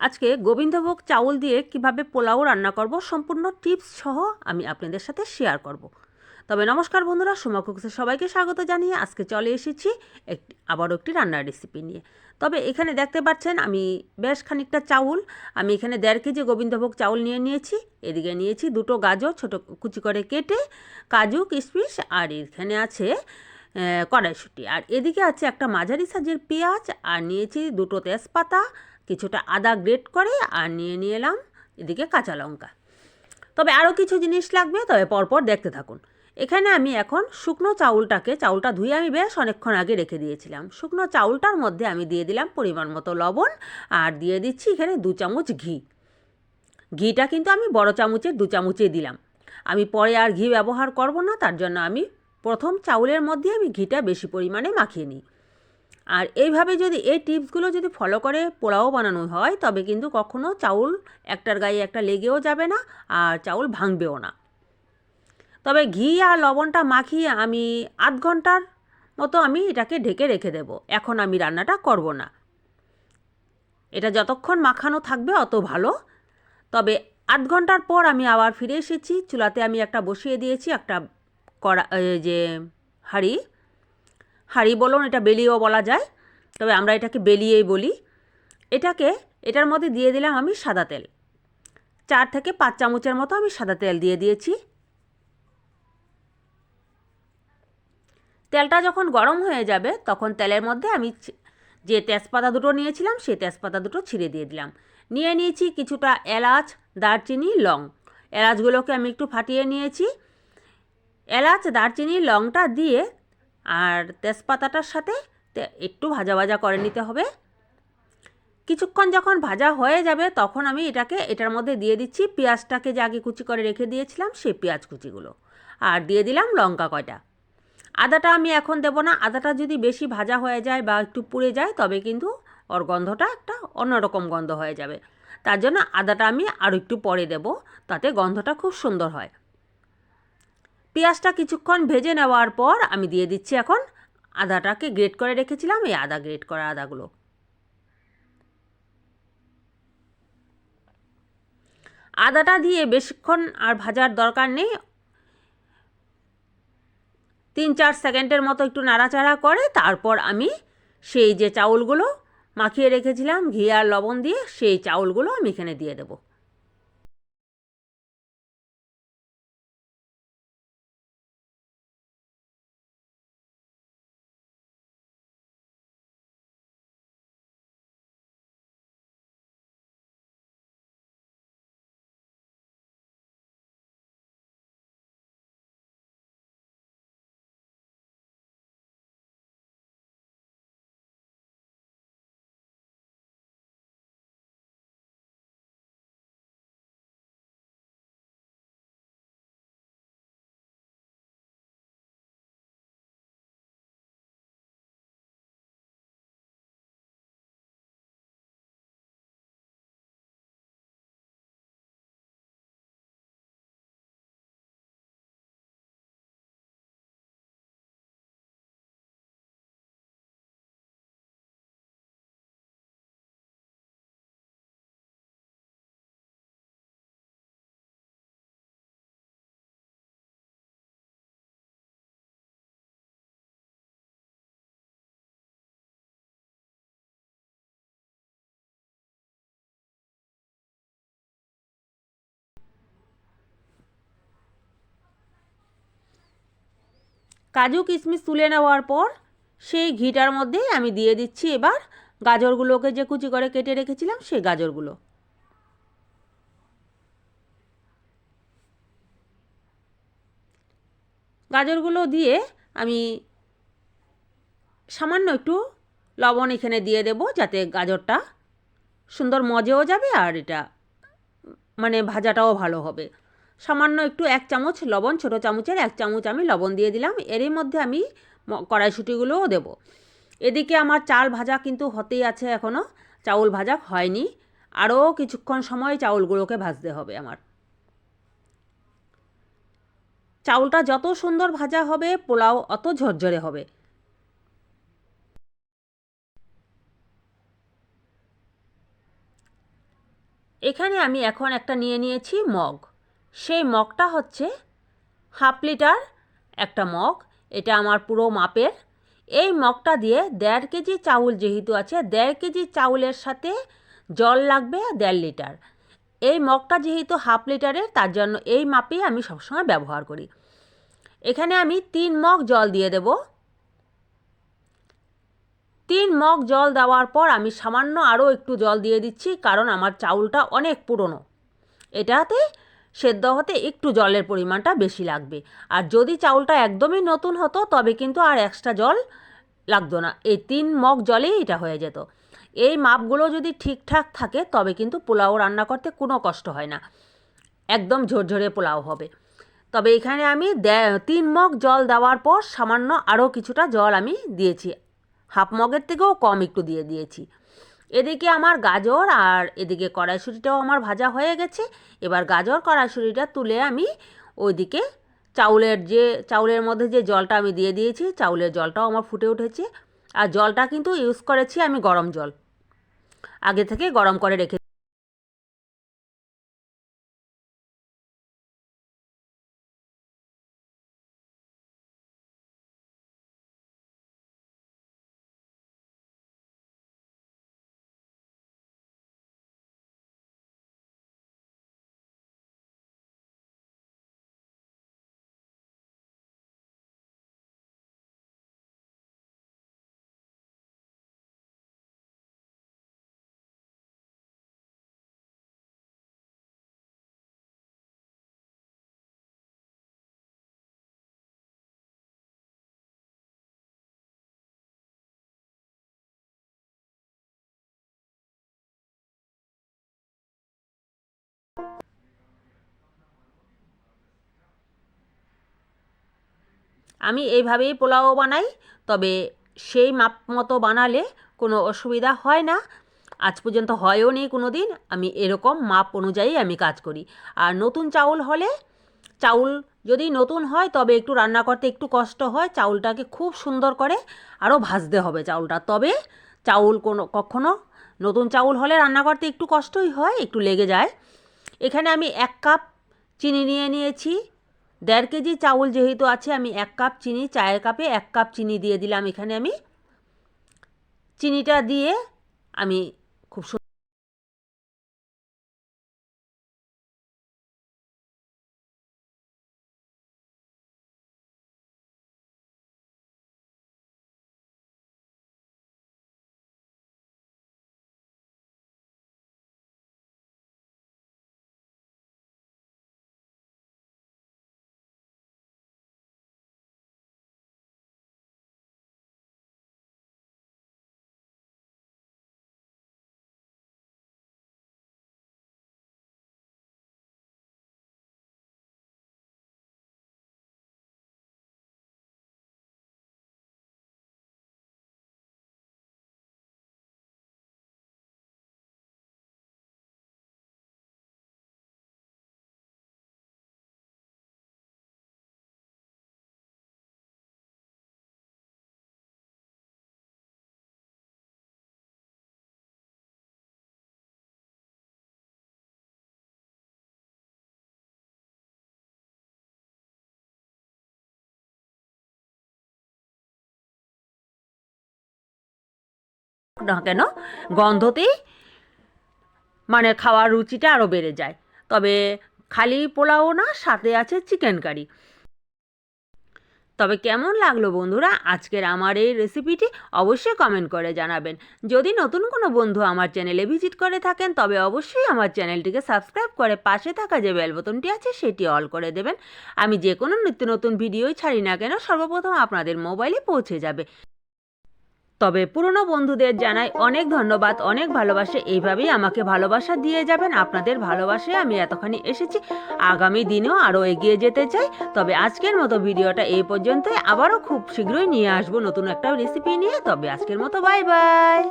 আজকে গোবিন্দভোগ চাউল দিয়ে কীভাবে পোলাও রান্না করব সম্পূর্ণ টিপস সহ আমি আপনাদের সাথে শেয়ার করব। তবে নমস্কার বন্ধুরা, সুমা কুকসে সবাইকে স্বাগত জানিয়ে আজকে চলে এসেছি একটি, আবারও একটি রান্নার রেসিপি নিয়ে। তবে এখানে দেখতে পাচ্ছেন আমি বেশ খানিকটা চাউল, আমি এখানে দেড় কেজি গোবিন্দভোগ চাউল নিয়ে নিয়েছি, এদিকে নিয়েছি দুটো গাজর ছোট কুচি করে কেটে কাজু, কিশমিশ আর এখানে আছে কড়াইশুঁটি। আর এদিকে আছে একটা মাঝারি সাইজের পেঁয়াজ, আর নিয়েছি দুটো তেজপাতা কিছুটা আদা গ্রেট করে আর নিয়ে নিয়ে এলাম এদিকে কাঁচা লঙ্কা। তবে আরও কিছু জিনিস লাগবে, তবে পরপর দেখতে থাকুন। এখানে আমি এখন শুকনো চাউলটাকে, চাউলটা ধুয়ে আমি বেশ অনেকক্ষণ আগে রেখে দিয়েছিলাম। শুকনো চাউলটার মধ্যে আমি দিয়ে দিলাম পরিমাণ মতো লবণ আর দিয়ে দিচ্ছি এখানে দু চামচ ঘি। ঘিটা কিন্তু আমি বড় চামচের, দু চামচে দিলাম। আমি পরে আর ঘি ব্যবহার করব না, তার জন্য আমি প্রথম চাউলের মধ্যে আমি ঘিটা বেশি পরিমাণে মাখিয়ে নিই। আর এইভাবে যদি এই টিপসগুলো যদি ফলো করে পোলাও বানানো হয়, তবে কিন্তু কখনো চাউল একটার গায়ে একটা লেগেও যাবে না আর চাউল ভাঙবেও না। তবে ঘি আর লবণটা মাখিয়ে আমি আধ ঘণ্টার মতো আমি এটাকে ঢেকে রেখে দেব। এখন আমি রান্নাটা করব না। এটা যতক্ষণ মাখানো থাকবে অত ভালো। তবে আধ ঘণ্টার পর আমি আবার ফিরে এসেছি। চুলাতে আমি একটা বসিয়ে দিয়েছি একটা কড়া যে হাঁড়ি। হাঁড়ি বলুন, এটা বেলিয়েও বলা যায়, তবে আমরা এটাকে বেলিয়েই বলি। এটাকে, এটার মধ্যে দিয়ে দিলাম আমি সাদা তেল। চার থেকে পাঁচ চামচের মতো আমি সাদা তেল দিয়ে দিয়েছি। তেলটা যখন গরম হয়ে যাবে, তখন তেলের মধ্যে আমি যে তেজপাতা দুটো নিয়েছিলাম, সেই তেজপাতা দুটো ছিঁড়ে দিয়ে দিলাম। নিয়ে নিয়েছি কিছুটা এলাচ, দারচিনি, লং। এলাচগুলোকে আমি একটু ফাটিয়ে নিয়েছি। এলাচ, দারচিনি, লংটা দিয়ে আর তেজপাতাটার সাথে একটু ভাজা ভাজা করে নিতে হবে। কিছুক্ষণ যখন ভাজা হয়ে যাবে তখন আমি এটাকে, এটার মধ্যে দিয়ে দিচ্ছি পেঁয়াজটাকে যে আগে কুচি করে রেখে দিয়েছিলাম সেই পেঁয়াজ কুচিগুলো। আর দিয়ে দিলাম লঙ্কা কয়টা। আদাটা আমি এখন দেবো না, আদাটা যদি বেশি ভাজা হয়ে যায় বা একটু পুড়ে যায় তবে কিন্তু ওর গন্ধটা একটা অন্যরকম গন্ধ হয়ে যাবে। তার জন্য আদাটা আমি আরও একটু পরে দেব, তাতে গন্ধটা খুব সুন্দর হয়। পেঁয়াজটা কিছুক্ষণ ভেজে নেওয়ার পর আমি দিয়ে দিচ্ছি এখন আদাটাকে গ্রেট করে রেখেছিলাম, এই আদা গ্রেট করা আদাগুলো। আদাটা দিয়ে বেশিক্ষণ আর ভাজার দরকার নেই। তিন চার সেকেন্ডের মতো একটু নাড়াচাড়া করে তারপর আমি সেই যে চাউলগুলো মাখিয়ে রেখেছিলাম, ঘি আর লবণ দিয়ে সেই চাউলগুলো আমি এখানে দিয়ে দেবো। কাজু কিশমিশ তুলে নেওয়ার পর সেই ঘিটার মধ্যেই আমি দিয়ে দিচ্ছি এবার গাজরগুলোকে যে কুচি করে কেটে রেখেছিলাম সেই গাজরগুলো। গাজরগুলো দিয়ে আমি সামান্য একটু লবণ এখানে দিয়ে দেব যাতে গাজরটা সুন্দর মজেও যাবে আর এটা মানে ভাজাটাও ভালো হবে। সামান্য একটু এক চামচ লবণ, ছোটো চামচের এক চামচ আমি লবণ দিয়ে দিলাম। এরই মধ্যে আমি কড়াইশুঁটিগুলোও দেবো। এদিকে আমার চাল ভাজা কিন্তু হতেই আছে এখনও চাউল ভাজা হয়নি। আরও কিছুক্ষণ সময় চাউলগুলোকে ভাজতে হবে আমার। চাউলটা যত সুন্দর ভাজা হবে, পোলাও অত ঝরঝরে হবে। এখানে আমি এখন একটা নিয়ে নিয়েছি মগ। সেই মগটা হচ্ছে হাফ লিটার একটা মগ। এটা আমার পুরো মাপের। এই মগটা দিয়ে দেড় কেজি চাউল যেহেতু আছে, দেড় কেজি চাউলের সাথে জল লাগবে দেড় লিটার। এই মগটা যেহেতু হাফ লিটারের, তার জন্য এই মাপেই আমি সবসময় ব্যবহার করি। এখানে আমি তিন মগ জল দিয়ে দেব। তিন মগ জল দেওয়ার পর আমি সামান্য আরও একটু জল দিয়ে দিচ্ছি, কারণ আমার চাউলটা অনেক পুরনো। এটাতে সেদ্ধ হতে একটু জলের পরিমাণটা বেশি লাগবে। আর যদি চাউলটা একদমই নতুন হতো, তবে কিন্তু আর এক্সট্রা জল লাগতো না। এই তিন মগ জলেই এটা হয়ে যেত। এই মাপগুলো যদি ঠিকঠাক থাকে, তবে কিন্তু পোলাও রান্না করতে কোনো কষ্ট হয় না। একদম ঝরঝরে পোলাও হবে। তবে এখানে আমি তিন মগ জল দেওয়ার পর সামান্য আরও কিছুটা জল আমি দিয়েছি। হাফ মগের থেকেও কম একটু দিয়ে দিয়েছি। এদিকে আমার গাজর আর এদিকে কড়াইশুঁড়িটাও আমার ভাজা হয়ে গেছে। এবার গাজর কড়াইশুঁড়িটা তুলে আমি ওইদিকে চাউলের যে, চাউলের মধ্যে যে জলটা আমি দিয়ে দিয়েছি, চাউলের জলটাও আমার ফুটে উঠেছে। আর জলটা কিন্তু ইউজ করেছি আমি গরম জল। আগে থেকে গরম করে রেখে আমি এইভাবেই পোলাও বানাই, তবে সেই মাপ মতো বানালে কোনো অসুবিধা হয় না। আজ পর্যন্ত হয়ও নি কোনো দিন আমি এরকম মাপ অনুযায়ী আমি কাজ করি। আর নতুন চাউল হলে, চাউল যদি নতুন হয়, তবে একটু রান্না করতে একটু কষ্ট হয়, চাউলটাকে খুব সুন্দর করে আরও ভাজতে হবে চাউলটা। তবে চাউল কোনো, কখনো নতুন চাউল হলে রান্না করতে একটু কষ্টই হয়, একটু লেগে যায়। এখানে আমি এক কাপ চিনি নিয়ে নিয়েছি। দেড় কেজি চাউল যেহেতু আছে, আমি এক কাপ চিনি, চায়ের কাপে এক কাপ চিনি দিয়ে দিলাম এখানে আমি। চিনিটা দিয়ে আমি না কেন? গন্ধতেই মানে খাওয়ার রুচিটা আরও বেড়ে যায়। তবে খালি পোলাও না, সাথে আছে চিকেন কারি তবে কেমন লাগল বন্ধুরা? আজকের আমার এই রেসিপিটি অবশ্যই কমেন্ট করে জানাবেন। যদি নতুন কোনো বন্ধু আমার চ্যানেলে ভিজিট করে থাকেন, তবে অবশ্যই আমার চ্যানেলটিকে সাবস্ক্রাইব করে পাশে থাকা যে বেল বোতনটি আছে, সেটি অল করে দেবেন। আমি যে কোনো নিত্য নতুন ভিডিওই ছাড়ি না কেন, সর্বপ্রথম আপনাদের মোবাইলে পৌঁছে যাবে। তবে পুরনো বন্ধুদের জানাই অনেক ধন্যবাদ অনেক ভালোবাসে। এইভাবেই আমাকে ভালোবাসা দিয়ে যাবেন। আপনাদের ভালোবাসে আমি এতখানি এসেছি। আগামী দিনেও আরও এগিয়ে যেতে চাই। তবে আজকের মতো ভিডিওটা এই পর্যন্তই। আবারও খুব শীঘ্রই নিয়ে আসব নতুন একটা রেসিপি নিয়ে। তবে আজকের মতো বাই বাই